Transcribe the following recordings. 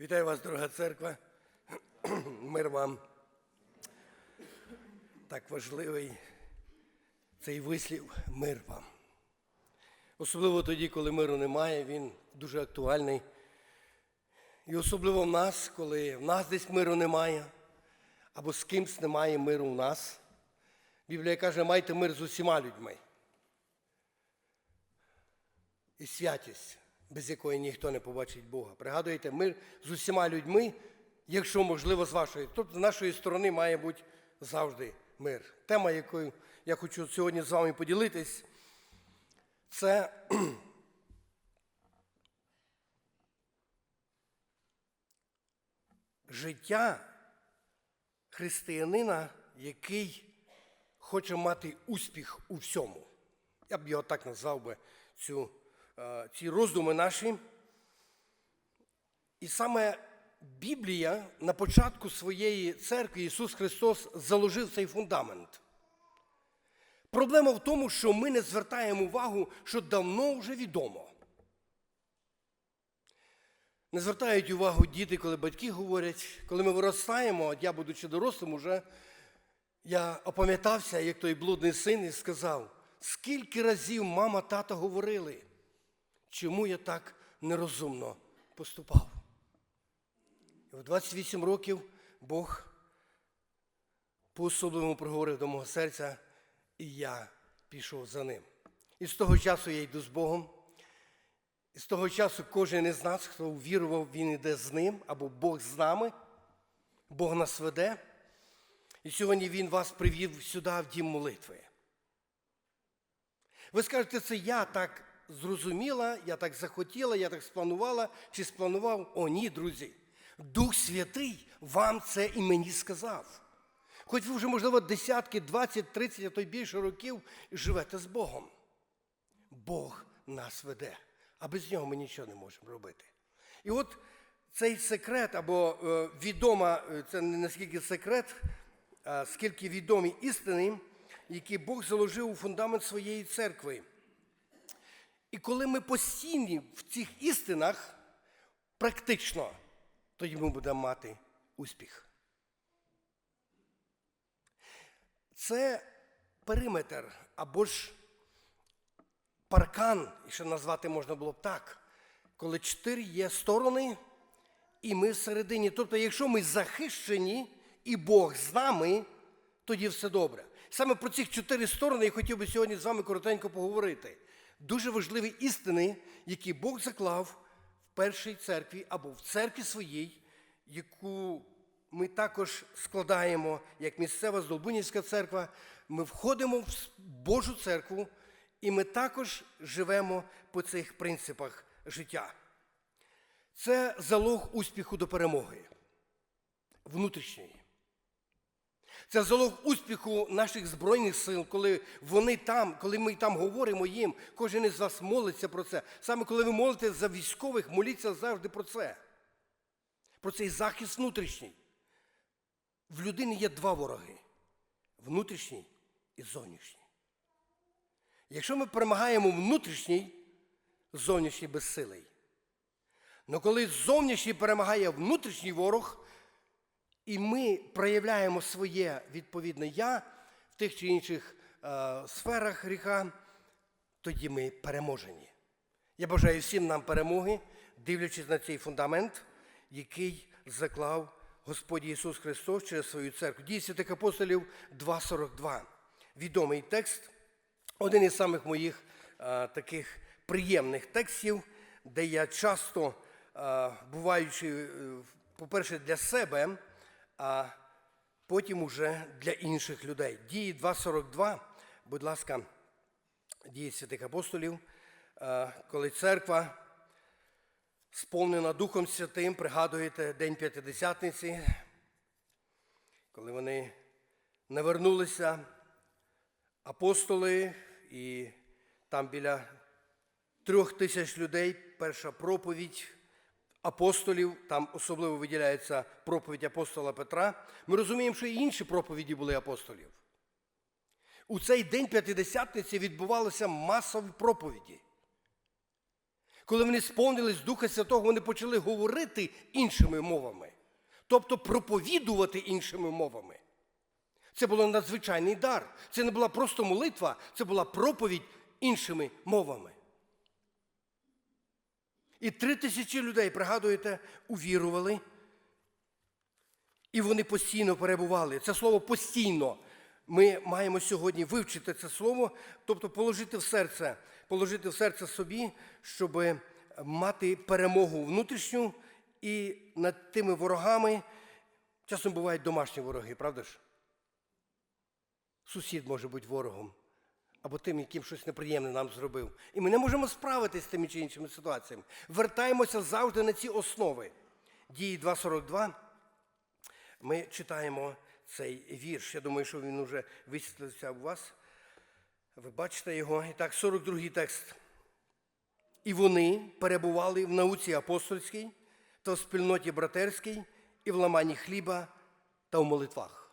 Вітаю вас, дорога церква. Мир вам. Так важливий цей вислів мир вам. Особливо тоді, коли миру немає, він дуже актуальний. І особливо в нас, коли в нас десь миру немає, або з кимсь немає миру в нас. Біблія каже, майте мир з усіма людьми. І святість, без якої ніхто не побачить Бога. Пригадуєте, мир з усіма людьми, якщо можливо, з вашої. Тобто з нашої сторони має бути завжди мир. Тема, якою я хочу сьогодні з вами поділитись, це життя християнина, який хоче мати успіх у всьому. Я б його так назвав би цю, ці роздуми наші. І саме Біблія на початку своєї церкви Ісус Христос заложив цей фундамент. Проблема в тому, що ми не звертаємо увагу, що давно вже відомо. Не звертають увагу діти, коли батьки говорять, коли ми виростаємо, я, будучи дорослим, уже я опам'ятався, як той блудний син, і сказав, скільки разів мама, тата говорили, чому я так нерозумно поступав. В 28 років Бог по-особливому проговорив до мого серця, і я пішов за ним. І з того часу я йду з Богом. І з того часу кожен із нас, хто вірував, він йде з ним, або Бог з нами, Бог нас веде. І сьогодні Він вас привів сюди, в дім молитви. Ви скажете, це я так зрозуміла, я так захотіла, я так спланувала чи спланував. О, ні, друзі. Дух Святий вам це і мені сказав. Хоч ви вже, можливо, десятки, 20, 30, а то й більше років живете з Богом. Бог нас веде, а без нього ми нічого не можемо робити. І от цей секрет, або е, відома, е, це не наскільки секрет, а скільки відомі істини, які Бог заложив у фундамент своєї церкви. І коли ми постійні в цих істинах, практично, тоді ми будемо мати успіх. Це периметр або ж паркан, ще назвати можна було б так, коли чотири є сторони, і ми всередині. Тобто, якщо ми захищені і Бог з нами, тоді все добре. Саме про ці чотири сторони я хотів би сьогодні з вами коротенько поговорити. Дуже важливі істини, які Бог заклав в першій церкві або в церкві своїй, яку ми також складаємо як місцева Здолбунівська церква. Ми входимо в Божу церкву, і ми також живемо по цих принципах життя. Це залог успіху до перемоги внутрішньої. Це залог успіху наших Збройних сил, коли вони там, коли ми там говоримо їм, кожен із вас молиться про це. Саме коли ви молите за військових, моліться завжди про це. Про цей захист внутрішній. В людини є два вороги внутрішній і зовнішній. Якщо ми перемагаємо внутрішній, зовнішній безсилий. Але коли зовнішній перемагає внутрішній ворог, і ми проявляємо своє відповідне я в тих чи інших е, сферах гріха, тоді ми переможені. Я бажаю всім нам перемоги, дивлячись на цей фундамент, який заклав Господь Ісус Христос через свою церкву. Дії святих апостолів 2.42. Відомий текст, один із самих моїх е, таких приємних текстів, де я часто, е, буваючи, е, по-перше, для себе, а потім уже для інших людей. Дії 2.42, будь ласка, дії святих апостолів, е, коли церква сповнена Духом Святим, пригадуєте День П'ятидесятниці, коли вони навернулися, апостоли, і там біля трьох тисяч людей перша проповідь апостолів, там особливо виділяється проповідь апостола Петра. Ми розуміємо, що і інші проповіді були апостолів. У цей день П'ятидесятниці відбувалися масові проповіді. Коли вони сповнились Духа Святого, вони почали говорити іншими мовами, тобто проповідувати іншими мовами. Це було надзвичайний дар. Це не була просто молитва, це була проповідь іншими мовами. І три тисячі людей, пригадуєте, увірували, і вони постійно перебували. Це слово постійно. Ми маємо сьогодні вивчити це слово, тобто положити в серце, положити в серце собі, щоб мати перемогу внутрішню і над тими ворогами. Часом бувають домашні вороги, правда ж? Сусід може бути ворогом або тим, яким щось неприємне нам зробив. І ми не можемо справитися з тими чи іншими ситуаціями. Вертаємося завжди на ці основи. Дії 2.42. Ми читаємо цей вірш. Я думаю, що він вже висвітлився у вас. Ви бачите його. І так, 42-й текст. І вони перебували в науці апостольській та в спільноті братерській, і в ламанні хліба та в молитвах.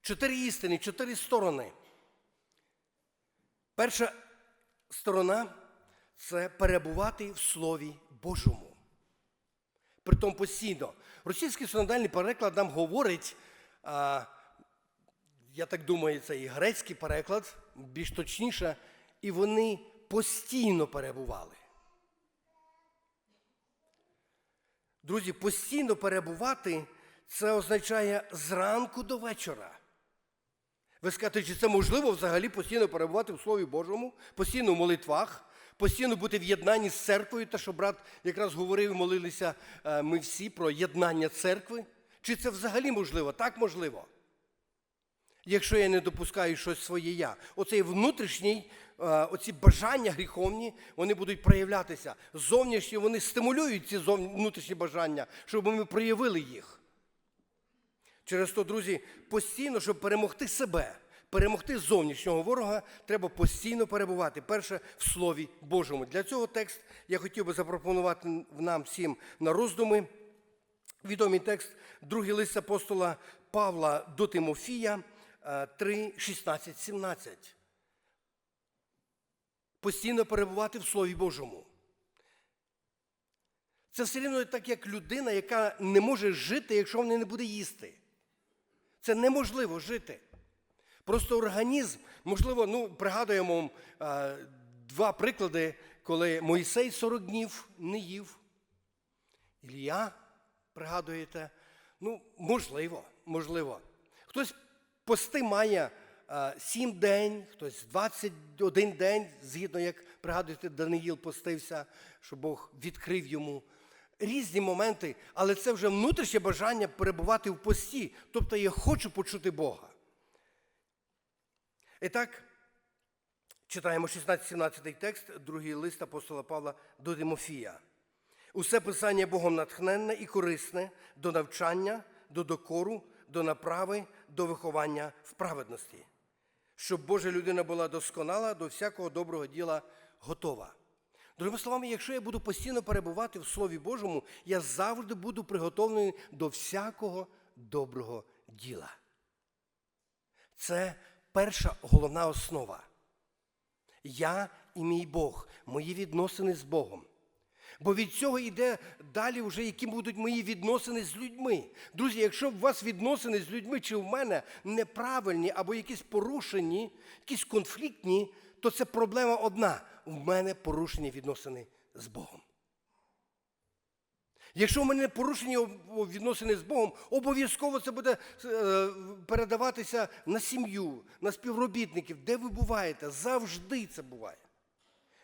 Чотири істини, чотири сторони. Перша сторона це перебувати в Слові Божому. Притом постійно. Російський синодальний переклад нам говорить, я так думаю, це і грецький переклад, більш точніше, і вони постійно перебували. Друзі, постійно перебувати це означає зранку до вечора. Ви скажете, чи це можливо взагалі постійно перебувати в Слові Божому, постійно в молитвах, постійно бути в єднанні з церквою, те, що брат якраз говорив молилися е, ми всі про єднання церкви? Чи це взагалі можливо? Так можливо. Якщо я не допускаю щось своє я. Оцей внутрішній, е, оці бажання гріховні, вони будуть проявлятися. Зовнішні вони стимулюють ці внутрішні бажання, щоб ми проявили їх. Через то, друзі, постійно, щоб перемогти себе, перемогти зовнішнього ворога, треба постійно перебувати. Перше в Слові Божому. Для цього текст я хотів би запропонувати нам всім на роздуми. Відомий текст, другий лист апостола Павла до Тимофія е, 3, 16, 17. Постійно перебувати в Слові Божому. Це все рівно так, як людина, яка не може жити, якщо вона не буде їсти. Це неможливо жити. Просто організм, можливо, ну, пригадуємо е, два приклади, коли Мойсей 40 днів не їв. Ілія, пригадуєте, ну, можливо, можливо. Хтось пости має е, 7 день, хтось 21 день, згідно як пригадуєте, Даниїл постився, що Бог відкрив йому різні моменти, але це вже внутрішнє бажання перебувати в пості. Тобто я хочу почути Бога. І так, читаємо 16-17 текст, другий лист апостола Павла до Тимофія. Усе писання Богом натхненне і корисне до навчання, до докору, до направи, до виховання в праведності, щоб Божа людина була досконала, до всякого доброго діла готова. Другими словами, якщо я буду постійно перебувати в Слові Божому, я завжди буду приготовлений до всякого доброго діла. Це перша головна основа. Я і мій Бог, мої відносини з Богом. Бо від цього йде далі, вже які будуть мої відносини з людьми. Друзі, якщо у вас відносини з людьми чи в мене неправильні або якісь порушені, якісь конфліктні, то це проблема одна. У мене порушені відносини з Богом. Якщо в мене порушені відносини з Богом, обов'язково це буде е, передаватися на сім'ю, на співробітників, де ви буваєте. Завжди це буває.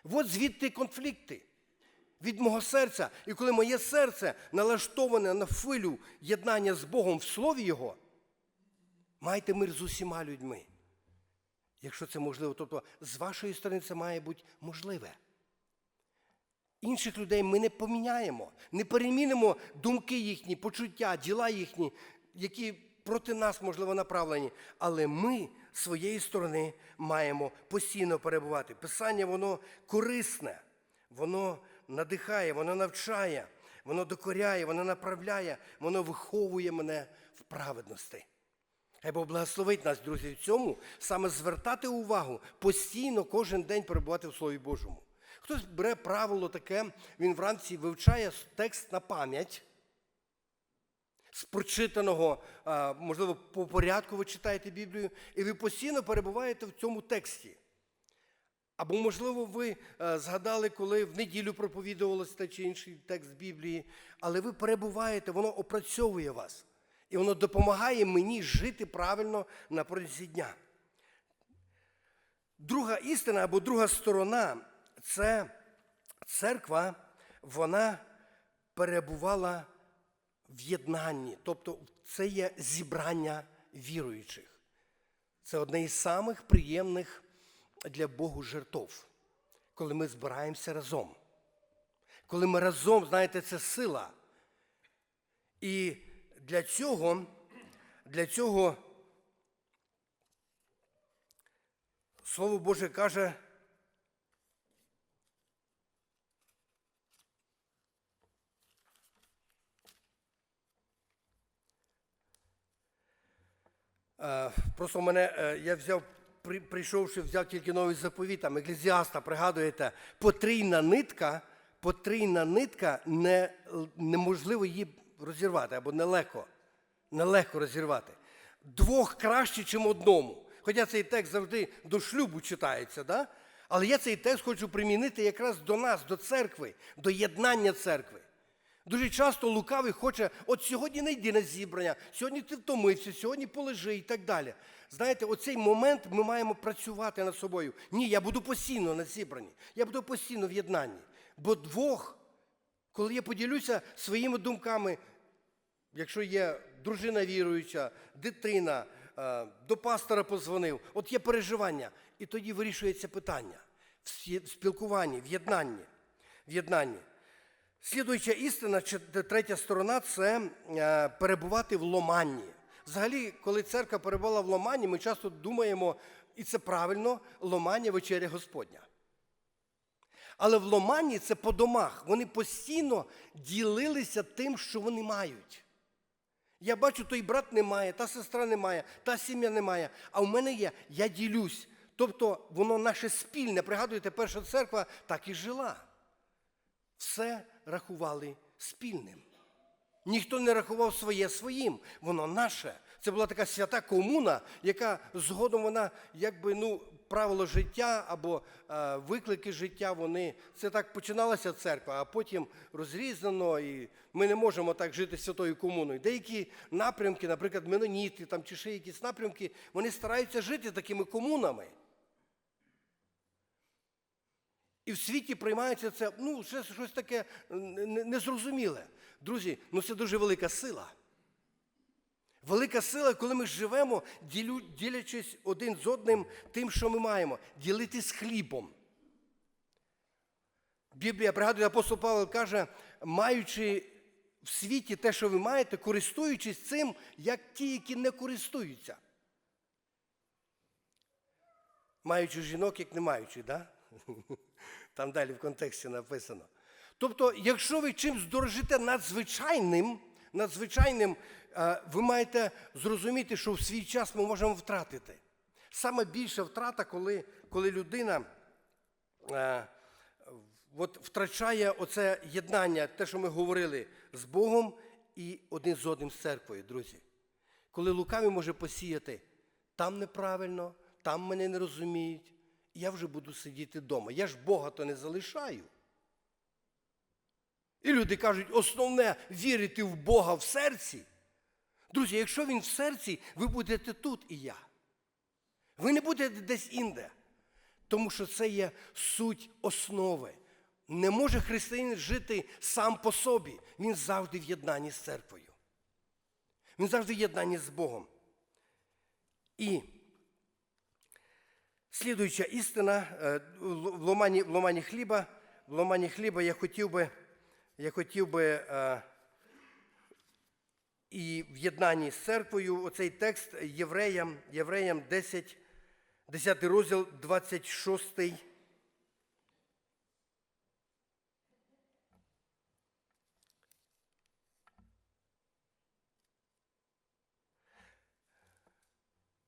От звідти конфлікти від мого серця. І коли моє серце налаштоване на хвилю єднання з Богом в слові Його, майте мир з усіма людьми. Якщо це можливо, тобто з вашої сторони це має бути можливе. Інших людей ми не поміняємо, не перемінимо думки їхні, почуття, діла їхні, які проти нас, можливо, направлені. Але ми з своєї сторони маємо постійно перебувати. Писання, воно корисне, воно надихає, воно навчає, воно докоряє, воно направляє, воно виховує мене в праведності. Хай Бог благословить нас, друзі, в цьому саме звертати увагу, постійно кожен день перебувати в Слові Божому. Хтось бере правило таке, він вранці вивчає текст на пам'ять. З прочитаного, можливо, по порядку ви читаєте Біблію, і ви постійно перебуваєте в цьому тексті. Або, можливо, ви е, згадали, коли в неділю проповідувалося той чи інший текст Біблії, але ви перебуваєте, воно опрацьовує вас. І воно допомагає мені жити правильно на протязі дня. Друга істина або друга сторона це церква, вона перебувала в єднанні. Тобто це є зібрання віруючих. Це одне із самих приємних для Богу жертв, коли ми збираємося разом. Коли ми разом, знаєте, це сила. І для цього, для цього Слово Боже каже, Е, Просто мене е, я взяв, при- прийшовши, взяв тільки новий заповіт, там еклезіаста, пригадуєте, потрійна нитка, потрійна нитка не, неможливо її розірвати або нелегко, нелегко розірвати. Двох краще, ніж одному. Хоча цей текст завжди до шлюбу читається, да? але я цей текст хочу примінити якраз до нас, до церкви, до єднання церкви. Дуже часто лукавий хоче, от сьогодні не йди на зібрання, сьогодні ти втомився, сьогодні полежи і так далі. Знаєте, оцей момент ми маємо працювати над собою. Ні, я буду постійно на зібранні, я буду постійно в єднанні. Бо двох, коли я поділюся своїми думками, якщо є дружина віруюча, дитина, е, до пастора позвонив, от є переживання, і тоді вирішується питання в спілкуванні, в єднанні. В єднанні. Слідуюча істина, третя сторона це е, перебувати в ломанні. Взагалі, коли церква перебувала в ломанні, ми часто думаємо, і це правильно, ломання вечеря Господня. Але в ломанні це по домах. Вони постійно ділилися тим, що вони мають. Я бачу, той брат не має, та сестра не має, та сім'я не має, а в мене є, я ділюсь. Тобто воно наше спільне. Пригадуєте, перша церква так і жила. Все рахували спільним. Ніхто не рахував своє своїм, воно наше. Це була така свята комуна, яка згодом вона, якби ну, правило життя або е, виклики життя, вони це так починалася церква, а потім розрізано, і ми не можемо так жити святою комуною. Деякі напрямки, наприклад, меноніти там чи ще якісь напрямки, вони стараються жити такими комунами. І в світі приймається це, ну, щось таке не- не- незрозуміле. Друзі, ну це дуже велика сила. Велика сила, коли ми живемо, ділячись один з одним тим, що ми маємо, ділитись хлібом. Біблія, пригадує, апостол Павло каже, маючи в світі те, що ви маєте, користуючись цим, як ті, які не користуються. Маючи жінок, як не маючи, да? Там далі в контексті написано. Тобто, якщо ви чимсь дорожите надзвичайним, надзвичайним, ви маєте зрозуміти, що в свій час ми можемо втратити. Саме більша втрата, коли, коли людина е, от втрачає оце єднання, те, що ми говорили з Богом і один з одним з церквою, друзі. Коли лукавий може посіяти, там неправильно, там мене не розуміють, я вже буду сидіти вдома. Я ж Бога то не залишаю. І люди кажуть, основне вірити в Бога в серці. Друзі, якщо він в серці, ви будете тут і я. Ви не будете десь інде. Тому що це є суть основи. Не може християнин жити сам по собі. Він завжди в єднанні з церквою. Він завжди в єднанні з Богом. І слідуюча істина е, в ломані, в ломані хліба, в ломані хліба я хотів би, я хотів би е, і в єднанні з церквою оцей текст Євреям, Євреям 10, 10 розділ, 26.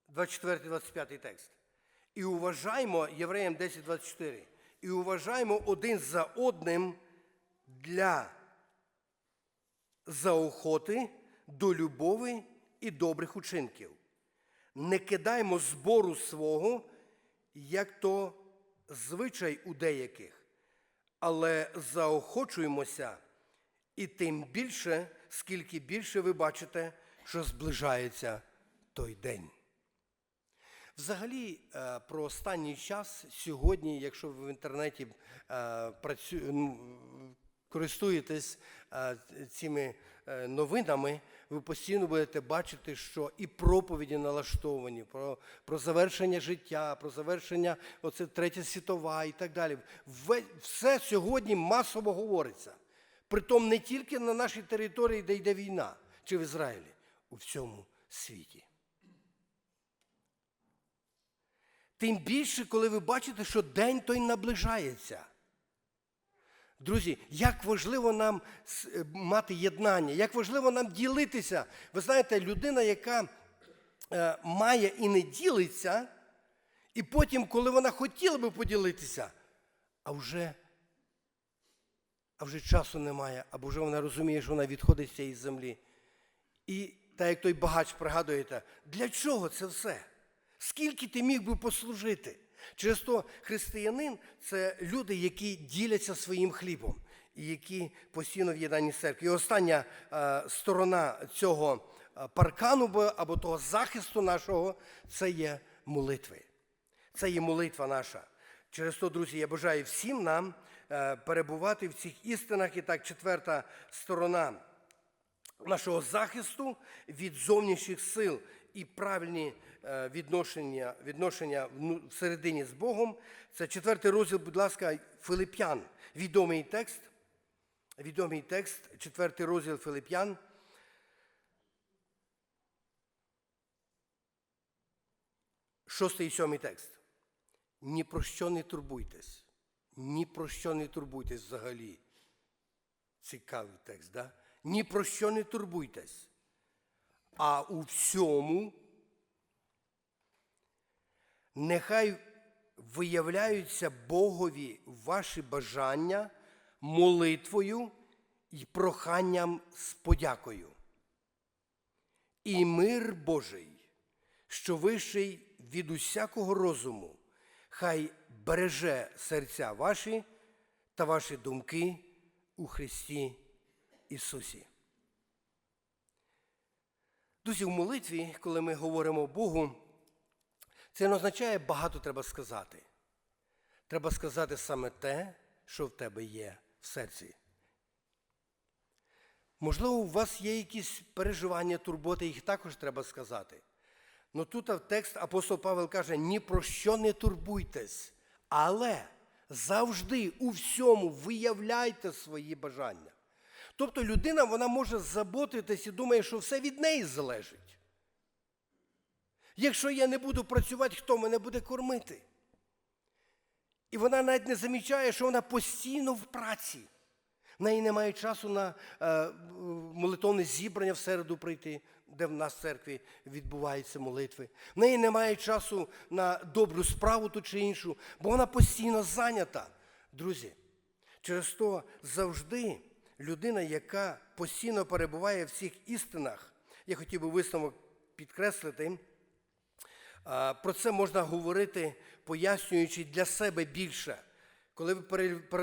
Двадцять 25 текст. І уважаймо Євреям 10.24. і уважаємо один за одним для заохоти до любові і добрих учинків. Не кидаймо збору свого, як то звичай у деяких, але заохочуємося, і тим більше, скільки більше ви бачите, що зближається той день. Взагалі, е, про останній час сьогодні, якщо ви в інтернеті е, працю... користуєтесь е, цими новинами, ви постійно будете бачити, що і проповіді налаштовані про, про завершення життя, про завершення оце третя світова і так далі. Все сьогодні масово говориться. Притом не тільки на нашій території, де йде війна, чи в Ізраїлі, у всьому світі. Тим більше, коли ви бачите, що день той наближається. Друзі, як важливо нам е, мати єднання, як важливо нам ділитися. Ви знаєте, людина, яка е, має і не ділиться, і потім, коли вона хотіла би поділитися, а вже, а вже часу немає, або вже вона розуміє, що вона відходить з цієї землі. І так як той багач пригадуєте, для чого це все? Скільки ти міг би послужити? Через то християнин це люди, які діляться своїм хлібом і які постійно в єднанні церкві. І остання е, сторона цього е, паркану або того захисту нашого це є молитви. Це є молитва наша. Через то, друзі, я бажаю всім нам е, перебувати в цих істинах. І так, четверта сторона нашого захисту від зовнішніх сил і правильні відношення, відношення всередині з Богом. Це четвертий розділ, будь ласка, Филип'ян. Відомий текст. Відомий текст, четвертий розділ Филип'ян. Шостий і сьомий текст. Ні про що не турбуйтесь. Ні про що не турбуйтесь взагалі. Цікавий текст, да? Ні про що не турбуйтесь. А у всьому нехай виявляються Богові ваші бажання молитвою і проханням з подякою. І мир Божий, що вищий від усякого розуму, хай береже серця ваші та ваші думки у Христі Ісусі. Друзі, в молитві, коли ми говоримо Богу, це не означає багато треба сказати. Треба сказати саме те, що в тебе є в серці. Можливо, у вас є якісь переживання, турботи, їх також треба сказати. Ну тут текст апостол Павел каже: ні про що не турбуйтесь, але завжди у всьому виявляйте свої бажання. Тобто людина вона може заботитись і думає, що все від неї залежить. Якщо я не буду працювати, хто мене буде кормити? І вона навіть не замічає, що вона постійно в праці. В неї немає часу на е, молитовне зібрання в середу прийти, де в нас в церкві відбуваються молитви. В неї немає часу на добру справу ту чи іншу, бо вона постійно зайнята. Друзі, через то завжди людина, яка постійно перебуває в цих істинах, я хотів би висновок підкреслити. Про це можна говорити, пояснюючи для себе більше. Коли ви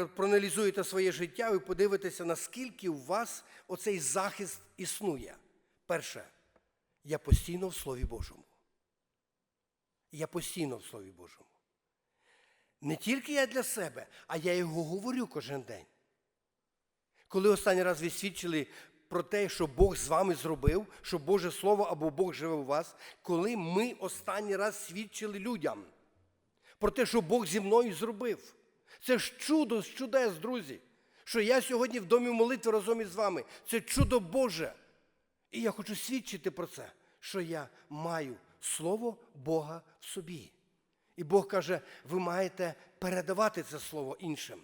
проаналізуєте своє життя, ви подивитеся, наскільки у вас оцей захист існує. Перше, я постійно в Слові Божому. Я постійно в Слові Божому. Не тільки я для себе, а я його говорю кожен день. Коли останній раз ви свідчили про те, що Бог з вами зробив, що Боже Слово або Бог живе у вас, коли ми останній раз свідчили людям про те, що Бог зі мною зробив. Це ж чудо з чудес, друзі. Що я сьогодні в домі молитви разом із вами. Це чудо Боже. І я хочу свідчити про це, що я маю Слово Бога в собі. І Бог каже, ви маєте передавати це слово іншим.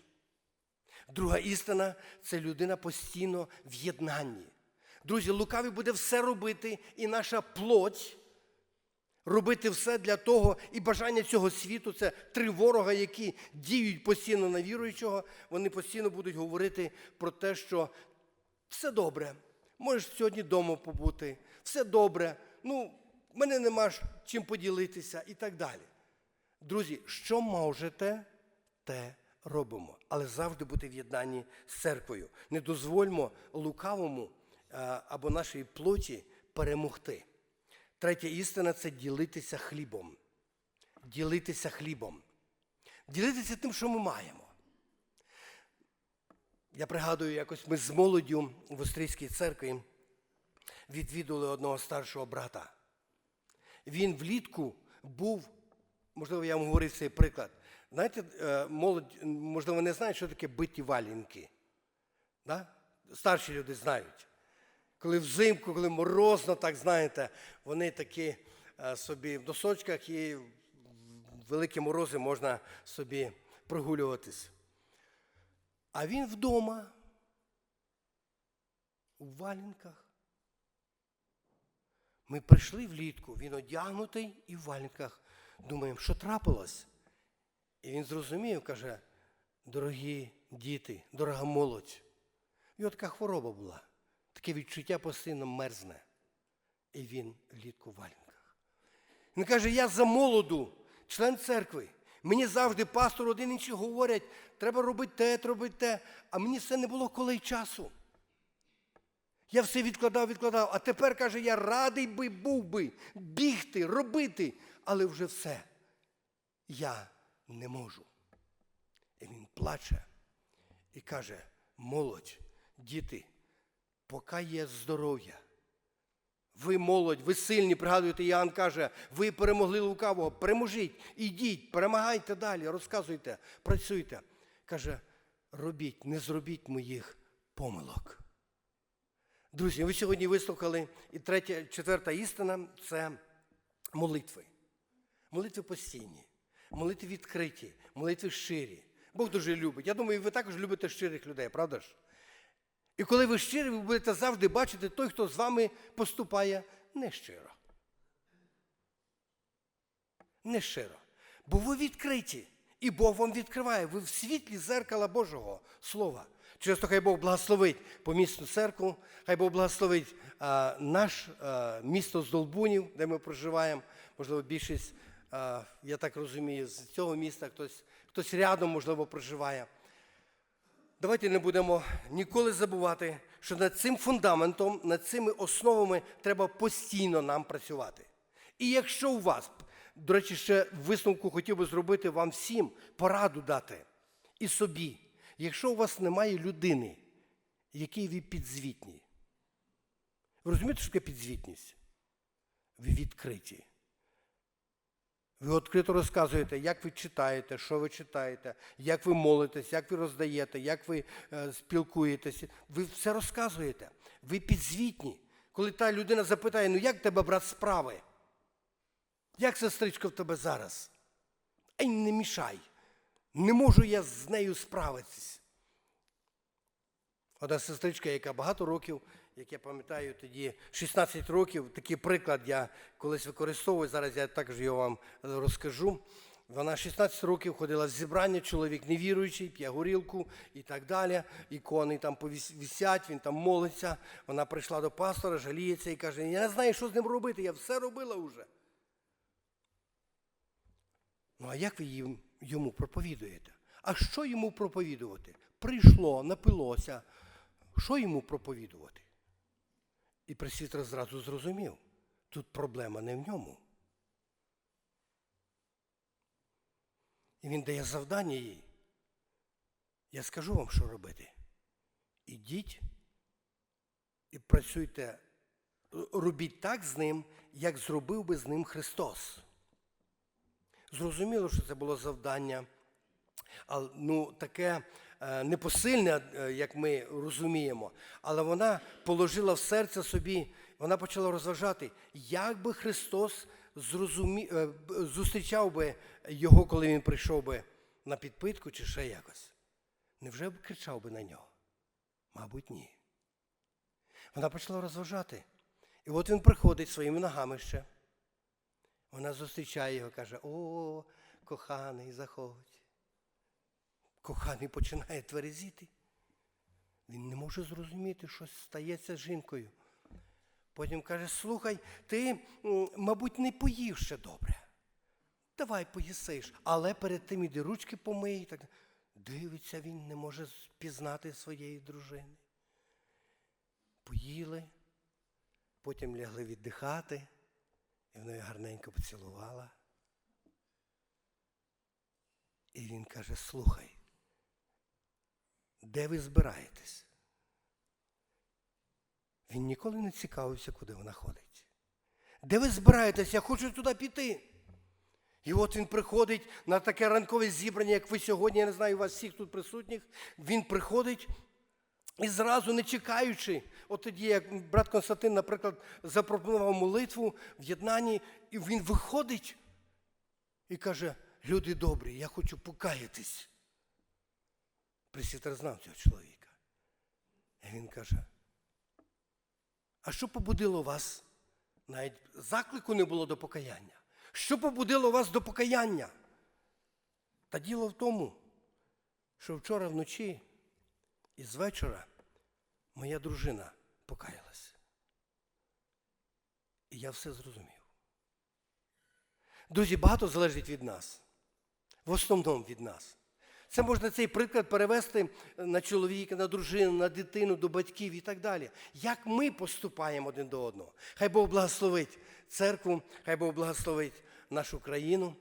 Друга істина це людина постійно в єднанні. Друзі, лукавий буде все робити, і наша плоть робити все для того, і бажання цього світу це три ворога, які діють постійно на віруючого, вони постійно будуть говорити про те, що все добре, можеш сьогодні вдома побути, все добре, ну, мене нема чим поділитися і так далі. Друзі, що можете, те робимо. Але завжди бути в єднанні з церквою. Не дозвольмо лукавому або нашій плоті перемогти. Третя істина це ділитися хлібом. Ділитися хлібом. Ділитися тим, що ми маємо. Я пригадую, якось ми з молоддю в Острійській церкві відвідували одного старшого брата. Він влітку був, можливо, я вам говорив цей приклад. Знаєте, е, молодь, можливо, не знає, що таке биті валінки. Да? Старші люди знають. Коли взимку, коли морозно, так знаєте, вони такі е, собі в носочках і в великі морози можна собі прогулюватись. А він вдома, у валінках. Ми прийшли влітку, він одягнутий і в валінках. Думаємо, що трапилось? І він зрозумів, каже, дорогі діти, дорога молодь. В нього така хвороба була, таке відчуття постійно мерзне. І він влітку в валінках. Він каже, я за молоду, член церкви. Мені завжди пастор один інші говорять, треба робити те, робити те. А мені це не було коли й часу. Я все відкладав, відкладав. А тепер, каже, я радий би був би бігти, робити, але вже все. Я не можу. І він плаче і каже: молодь, діти, поки є здоров'я. Ви молодь, ви сильні, пригадуєте, Іоанн каже, ви перемогли лукавого, переможіть, ідіть, перемагайте далі, розказуйте, працюйте. Каже, робіть, не зробіть моїх помилок. Друзі, ви сьогодні вислухали і третя, четверта істина це молитви. Молитви постійні, молитви відкриті, молитви щирі. Бог дуже любить. Я думаю, ви також любите щирих людей, правда ж? І коли ви щирі, ви будете завжди бачити той, хто з вами поступає нещиро. Нещиро. Бо ви відкриті, і Бог вам відкриває. Ви в світлі зеркала Божого Слова. Через то хай Бог благословить помісну церкву, хай Бог благословить а, наш а, місто Здолбунів, де ми проживаємо. Можливо, більшість, я так розумію, з цього міста хтось, хтось рядом, можливо, проживає. Давайте не будемо ніколи забувати, що над цим фундаментом, над цими основами треба постійно нам працювати. І якщо у вас, до речі, ще в висновку хотів би зробити вам всім пораду дати і собі, якщо у вас немає людини, якій ви підзвітні, ви розумієте, що таке підзвітність? Ви відкриті. Ви відкрито розказуєте, як ви читаєте, що ви читаєте, як ви молитесь, як ви роздаєте, як ви е, спілкуєтеся. Ви все розказуєте. Ви підзвітні. Коли та людина запитає, ну як тебе, брат, справи? Як сестричка в тебе зараз? Ай, не мішай. Не можу я з нею справитись. Одна сестричка, яка багато років, як я пам'ятаю, тоді 16 років, такий приклад я колись використовую, зараз я також його вам розкажу. Вона 16 років ходила в зібрання, чоловік невіруючий, п'є горілку і так далі. Ікони там висять, він там молиться. Вона прийшла до пастора, жаліється і каже, я не знаю, що з ним робити, я все робила вже. Ну, а як ви йому проповідуєте? А що йому проповідувати? Прийшло, напилося. Що йому проповідувати? І пресвітер зразу зрозумів, тут проблема не в ньому. І він дає завдання їй. Я скажу вам, що робити. Ідіть і працюйте, робіть так з ним, як зробив би з ним Христос. Зрозуміло, що це було завдання, але ну, таке е, непосильне, е, як ми розуміємо, але вона положила в серце собі, вона почала розважати, як би Христос зрозумі... е, зустрічав би його, коли він прийшов би на підпитку чи ще якось. Невже б кричав би на нього? Мабуть, ні. Вона почала розважати. І от він приходить своїми ногами ще. Вона зустрічає його, каже: О, коханий, заходь. Коханий починає тверезіти. Він не може зрозуміти, що стається з жінкою. Потім каже: слухай, ти, мабуть, не поїв ще добре. Давай поїсиш, але перед тим іди ручки помий. Так. Дивиться, він не може пізнати своєї дружини. Поїли, потім лягли віддихати, і вона його гарненько поцілувала. І він каже: слухай, де ви збираєтесь? Він ніколи не цікавився, куди вона ходить. Де ви збираєтесь? Я хочу туди піти. І от він приходить на таке ранкове зібрання, як ви сьогодні, я не знаю вас всіх тут присутніх. Він приходить і зразу не чекаючи, от тоді, як брат Константин, наприклад, запропонував молитву в єднанні, і він виходить і каже: люди добрі, я хочу покаятись. Пресвітер знав цього чоловіка. І він каже, а що побудило вас? Навіть заклику не було до покаяння. Що побудило вас до покаяння? Та діло в тому, що вчора вночі і з вечора моя дружина покаялась. І я все зрозумів. Друзі, багато залежить від нас. В основному від нас. Це можна цей приклад перевести на чоловіка, на дружину, на дитину, до батьків і так далі. Як ми поступаємо один до одного? Хай Бог благословить церкву, хай Бог благословить нашу країну,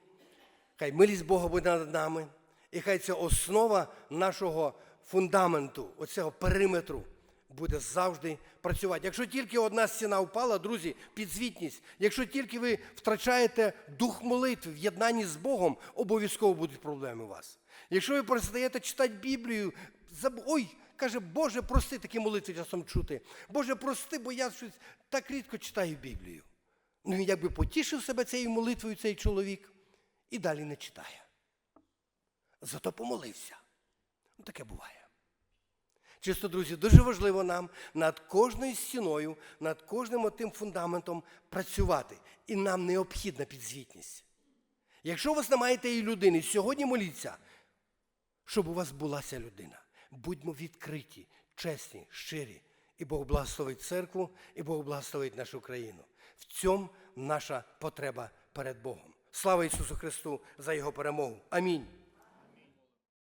хай милість Бога буде над нами, і хай ця основа нашого фундаменту, оцього периметру буде завжди працювати. Якщо тільки одна стіна впала, друзі, підзвітність. Якщо тільки ви втрачаєте дух молитви в єднанні з Богом, обов'язково будуть проблеми у вас. Якщо ви перестаєте читати Біблію, заб... ой, каже, Боже, прости, такі молитви часом чути. Боже, прости, бо я щось так рідко читаю Біблію. Ну, він якби потішив себе цією молитвою цей чоловік і далі не читає. Зато помолився. Ну, таке буває. Чисто, друзі, дуже важливо нам над кожною стіною, над кожним тим фундаментом працювати. І нам необхідна підзвітність. Якщо у вас немає тієї людини, сьогодні моліться, щоб у вас була ця людина. Будьмо відкриті, чесні, щирі. І Бог благословить церкву, і Бог благословить нашу країну. В цьому наша потреба перед Богом. Слава Ісусу Христу за Його перемогу. Амінь.